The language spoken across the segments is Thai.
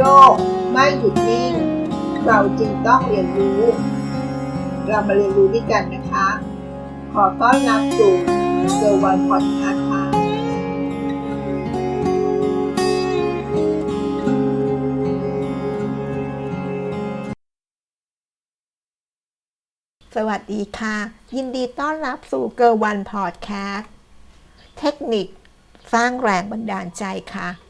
โลกไม่หยุดนิ่ง เราจึงต้องเรียนรู้ เรามาเรียนรู้ด้วยกันนะคะ ขอต้อนรับสู่เซอร์วันพอดคาส์ค่ะสวัสดีค่ะ ยินดีต้อนรับสู่เกอร์วันพอดแคสต์เทคนิคสร้างแรงบันดาลใจค่ะ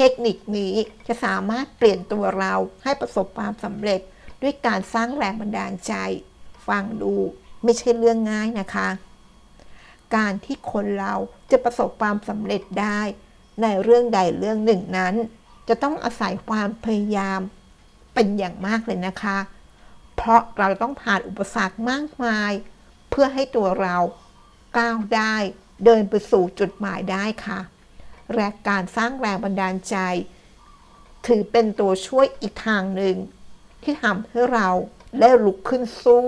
เทคนิคนี้จะสามารถเปลี่ยนตัวเราให้ประสบความสำเร็จ ด้วยการสร้างแรงบันดาลใจ ฟังดูไม่ใช่เรื่องง่ายนะคะ การที่คนเราจะประสบความสำเร็จได้ ในเรื่องใดเรื่องหนึ่งนั้น จะต้องอาศัยความพยายามเป็นอย่างมากเลยนะคะ เพราะเราต้องผ่านอุปสรรคมากมาย เพื่อให้ตัวเราก้าวได้เดินไปสู่จุดหมายได้ค่ะ และการสร้างแรงบันดาลใจ ถือเป็นตัวช่วยอีกทางหนึ่ง ที่ทำให้เราได้ลุกขึ้นสู้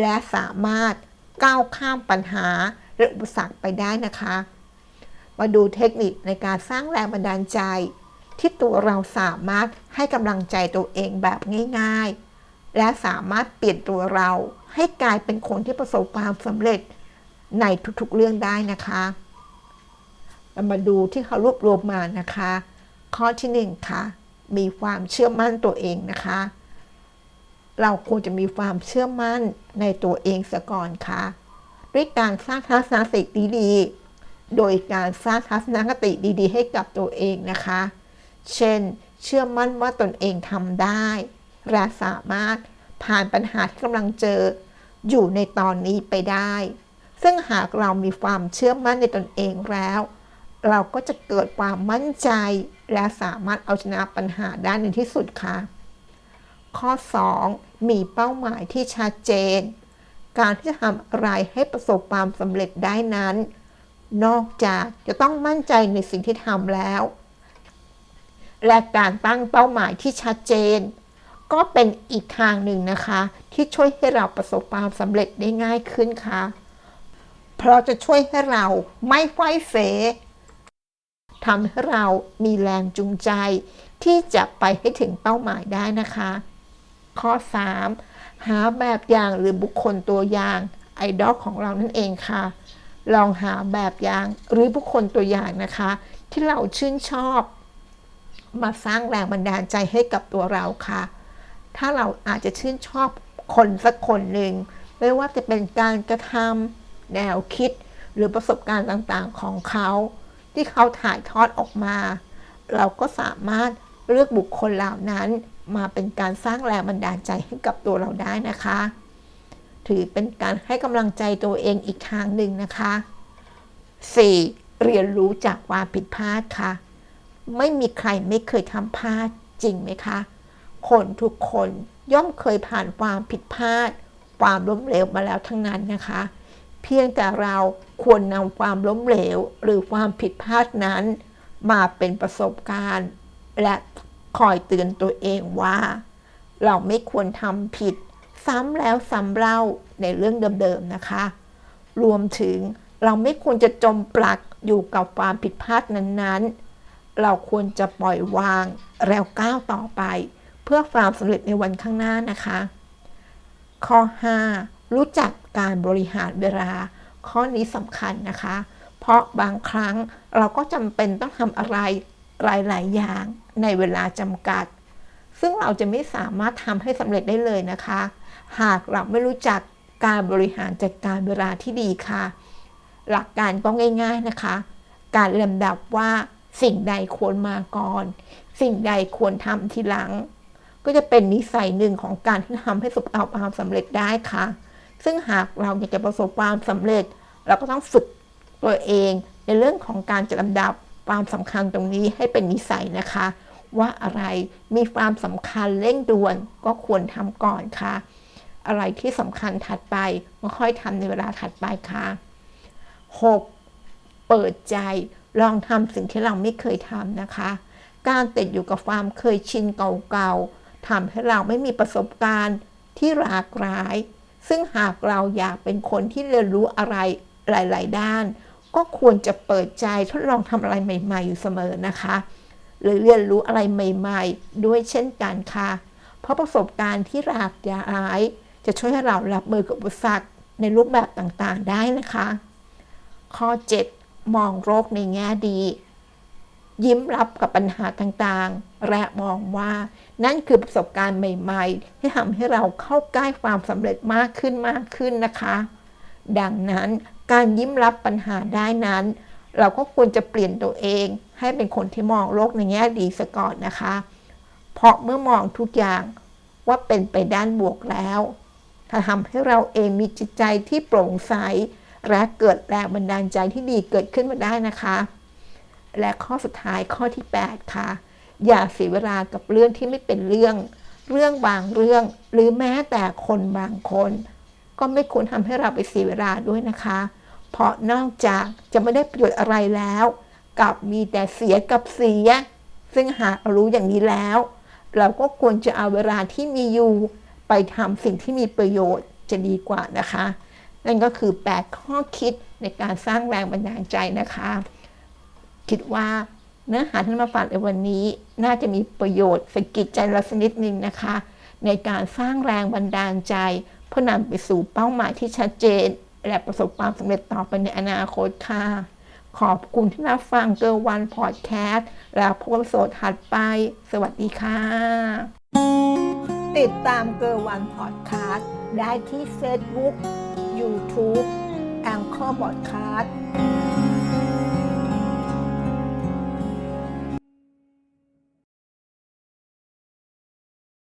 และสามารถก้าวข้ามปัญหาและอุปสรรคไปได้นะคะ มาดูเทคนิคในการสร้างแรงบันดาลใจ ที่ตัวเราสามารถให้กำลังใจตัวเองแบบง่าย ๆ และสามารถเปลี่ยนตัวเราให้กลายเป็นคนที่ประสบความสำเร็จในทุกๆเรื่องได้นะคะ เรามาดูที่เขารวบรวมมานะคะ ข้อที่หนึ่งค่ะ มีความเชื่อมั่นตัวเองนะคะ เราควรจะมีความเชื่อมั่นในตัวเองเสียก่อนค่ะ ด้วยการสร้างทัศนคติดีๆ โดยการสร้างทัศนคติดีๆ ให้กับตัวเองนะคะ เช่น เชื่อมั่นว่าตนเองทำได้ และสามารถผ่านปัญหาที่กำลังเจออยู่ในตอนนี้ไปได้ ซึ่งหากเรามีความเชื่อมั่นในตนเองแล้ว เราก็จะเกิดความมั่นใจและสามารถเอาชนะปัญหาได้ในที่สุดค่ะ ข้อ 2 มีเป้าหมายที่ชัดเจน การที่จะทำอะไรให้ประสบความสำเร็จได้นั้น นอกจากจะต้องมั่นใจในสิ่งที่ทำแล้ว และการตั้งเป้าหมายที่ชัดเจน ก็เป็นอีกทางหนึ่งนะคะ ที่ช่วยให้เราประสบความสำเร็จได้ง่ายขึ้นค่ะ เพราะจะช่วยให้เราไม่ไขว้เฟ ทำให้เรามีแรงจูงใจ ที่จะไปให้ถึงเป้าหมายได้นะคะ ข้อ 3 หาแบบอย่างหรือบุคคลตัวอย่างไอดอลของเรานั่นเองค่ะ ลองหาแบบอย่างหรือบุคคลตัวอย่างนะคะ ที่เราชื่นชอบ มาสร้างแรงบันดาลใจให้กับตัวเราค่ะ ถ้าเราอาจจะชื่นชอบคนสักคนหนึ่ง ไม่ว่าจะเป็นการกระทำแนวคิดหรือประสบการณ์ต่างๆของเขา ที่เขาถ่ายทอดออกมา เราก็สามารถเลือกบุคคลเหล่านั้นมาเป็นการสร้างแรงบันดาลใจให้กับตัวเราได้นะคะ ถือเป็นการให้กำลังใจตัวเองอีกทางหนึ่งนะคะ 4. เรียนรู้จากความผิดพลาดค่ะ ไม่มีใครไม่เคยทำพลาดจริงไหมคะ คนทุกคนย่อมเคยผ่านความผิดพลาด ความล้มเหลวมาแล้วทั้งนั้นนะคะ เพียงแต่เราควรนำความล้มเหลวหรือความผิดพลาดนั้น มาเป็นประสบการณ์ และคอยเตือนตัวเองว่า เราไม่ควรทำผิด ซ้ำแล้วซ้ำเล่าในเรื่องเดิมๆนะคะ รวมถึงเราไม่ควรจะจมปลักอยู่กับความผิดพลาดนั้นๆ เราควรจะปล่อยวางแล้วก้าวต่อไป เพื่อความสำเร็จในวันข้างหน้านะคะ ข้อ 5 รู้จักการบริหารเวลา ข้อนี้สำคัญนะคะ เพราะบางครั้งเราก็จำเป็นต้องทำอะไรหลายๆอย่างในเวลาจำกัด ซึ่งเราจะไม่สามารถทำให้สำเร็จได้เลยนะคะ หากเราไม่รู้จักการบริหารจัดการเวลาที่ดีค่ะ หลักการก็ง่าย ๆนะคะ การลำดับว่าสิ่งใดควรมาก่อน สิ่งใดควรทำทีหลัง ก็จะเป็นนิสัยหนึ่งของการที่ทำให้ประสบความสำเร็จได้ค่ะ ซึ่งหากเราอยากจะประสบความสำเร็จ เราก็ต้องฝึกตัวเองในเรื่องของการจัดลำดับความสำคัญตรงนี้ให้เป็นนิสัยนะคะ ว่าอะไรมีความสำคัญเร่งด่วนก็ควรทำก่อนค่ะ อะไรที่สำคัญถัดไปก็ค่อยทำในเวลาถัดไปค่ะ 6. เปิดใจลองทำสิ่งที่เราไม่เคยทำนะคะ การติดอยู่กับความเคยชินเก่าๆทำให้เราไม่มีประสบการณ์ที่หลากหลาย ซึ่งหากเราอยากเป็นคนที่เรียนรู้อะไรหลาย ๆ ด้าน ก็ควรจะเปิดใจทดลองทำอะไรใหม่ ๆ อยู่เสมอนะคะ หรือเรียนรู้อะไรใหม่ ๆ ด้วยเช่นกันค่ะ เพราะประสบการณ์ที่หลากหลาย จะช่วยให้เรารับมือกับอุปสรรคในรูปแบบต่างๆ ได้นะคะ ข้อ 7 มองโรคในแง่ดี ยิ้มรับกับปัญหาต่างๆ และมองว่า นั่นคือประสบการณ์ใหม่ ๆ ที่ทำให้เราเข้าใกล้ความสำเร็จมากขึ้นมากขึ้นนะคะ ดังนั้นการยิ้มรับปัญหาได้นั้น เราก็ควรจะเปลี่ยนตัวเอง ให้เป็นคนที่มองโลกในแง่ดีซะก่อนนะคะ เพราะเมื่อมองทุกอย่างว่าเป็นไปด้านบวกแล้ว ถ้าทำให้เราเองมีจิตใจที่โปร่งใสและเกิดแรงบันดาลใจที่ดีเกิดขึ้นมาได้นะคะ และข้อสุดท้ายข้อที่ 8 ค่ะ อย่าเสียเวลากับเรื่องที่ไม่เป็นเรื่อง เรื่องบางเรื่อง หรือแม้แต่คนบางคน ก็ไม่ควรทำให้เราไปเสียเวลาด้วยนะคะ เพราะนอกจากจะไม่ได้ประโยชน์อะไรแล้วกับมีแต่เสียกับเสีย ซึ่งหากเรารู้อย่างนี้แล้ว เราก็ควรจะเอาเวลาที่มีอยู่ ไปทำสิ่งที่มีประโยชน์จะดีกว่านะคะ นั่นก็คือ 8 ข้อคิดในการสร้างแรงบันดาลใจนะคะ คิดว่าเนื้อหาที่มาฝากในวันนี้น่าจะมีประโยชน์สกิดใจเราสักนิดนึงนะคะ ในการสร้างแรงบันดาลใจ เพื่อนำไปสู่เป้าหมายที่ชัดเจน และประสบความสำเร็จต่อไปในอนาคตค่ะ ขอบคุณที่รับฟังเกอร์วันพอดแคสต์แล้วพบกันโสดถัดไป สวัสดีค่ะ ติดตามเกอร์วันพอดแคสต์ได้ที่ Facebook YouTube แองเกอร์บอดแคสต์